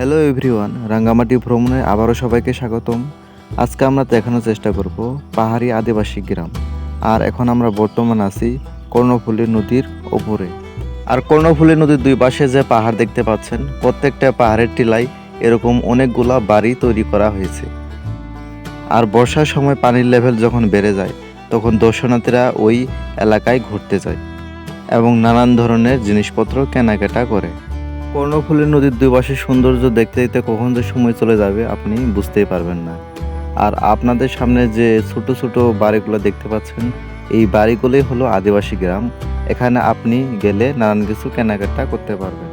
Hello everyone Rangamati ভ্রমণে আবারও সবাইকে স্বাগতম। আজকে আমরা দেখানোর চেষ্টা করব পাহাড়ি আদিবাসী গ্রাম। আর এখন আমরা বর্তমান আছি কর্ণফুলী নদীর ওপরে। আর কর্ণফুলী নদীর দুই পাশে যে পাহাড় দেখতে পাচ্ছেন, প্রত্যেকটা পাহাড়ের টিলায় এরকম অনেকগুলা বাড়ি তৈরি করা হয়েছে। আর বর্ষার সময় পানির লেভেল যখন বেড়ে যায়, তখন দর্শনার্থীরা ওই এলাকায় ঘুরতে যায় এবং নানান ধরনের জিনিসপত্র কেনাকাটা করে। কর্ণফুলী নদীর দুই পাশে সৌন্দর্য দেখতে দেখতে কখন যে সময় চলে যাবে আপনি বুঝতেই পারবেন না। আর আপনাদের সামনে যে ছোট ছোট বাড়িগুলো দেখতে পাচ্ছেন, এই বাড়িগুলোই হলো আদিবাসী গ্রাম। এখানে আপনি গেলে নানান কিছু কেনাকাটা করতে পারবেন।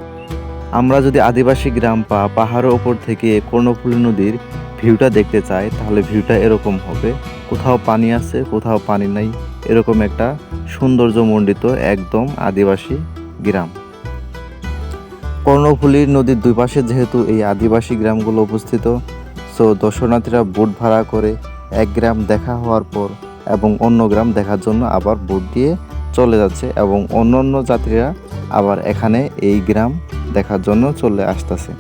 আমরা যদি আদিবাসী গ্রাম বা পাহাড়ের ওপর থেকে কর্ণফুলী নদীর ভিউটা দেখতে চাই, তাহলে ভিউটা এরকম হবে। কোথাও পানি আছে, কোথাও পানি নাই, এরকম একটা সৌন্দর্যমণ্ডিত একদম আদিবাসী গ্রাম। কর্ণফুলী নদীর দুই পাশে যেহেতু এই আদিবাসী গ্রামগুলো অবস্থিত, সো দর্শনার্থীরা বোট ভাড়া করে এক গ্রাম দেখা হওয়ার পর এবং অন্য গ্রাম দেখার জন্য আবার বোট দিয়ে চলে যাচ্ছে এবং অন্য অন্য যাত্রীরা আবার এখানে এই গ্রাম দেখার জন্য চলে আসতেছে।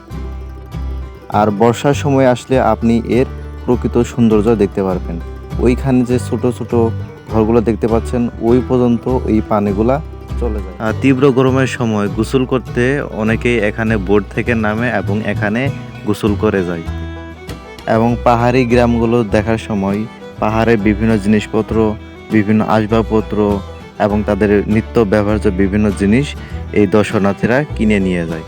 আর বর্ষার সময় আসলে আপনি এর প্রকৃত সৌন্দর্য দেখতে পারবেন। ওইখানে যে ছোট ছোট ঘরগুলো দেখতে পাচ্ছেন, ওই পর্যন্ত এই পানিগুলা চলে যায়। তীব্র গরমের সময় গোসল করতে অনেকেই এখানে বোট থেকে নামে এবং এখানে গোসল করে যায়। এবং পাহাড়ি গ্রামগুলো দেখার সময় পাহাড়ে বিভিন্ন জিনিসপত্র, বিভিন্ন আসবাবপত্র এবং তাদের নিত্য ব্যবহার্য বিভিন্ন জিনিস এই দর্শনার্থীরা কিনে নিয়ে যায়।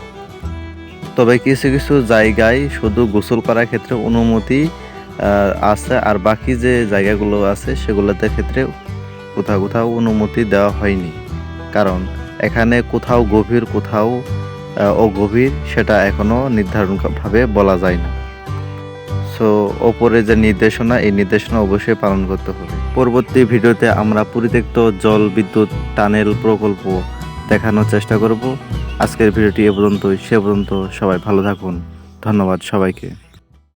তবে কিছু কিছু জায়গায় শুধু গোসল করার ক্ষেত্রে অনুমতি আছে আর বাকি যে জায়গাগুলো আছে সেগুলোতে ক্ষেত্রে কোথাও কোথাও অনুমতি দেওয়া হয়নি। কারণ এখানে কোথাও গভীর, কোথাও অগভীর সেটা এখনও নির্ধারণভাবে বলা যায় না। সো ওপরে যে নির্দেশনা, এই নির্দেশনা অবশ্যই পালন করতে হবে। পরবর্তী ভিডিওতে আমরা পরিত্যক্ত জল, বিদ্যুৎ, টানেল প্রকল্প দেখানোর চেষ্টা করব। আজকের ভিডিওটি এ পর্যন্তই, সে পর্যন্ত সবাই ভালো থাকুন। ধন্যবাদ সবাইকে।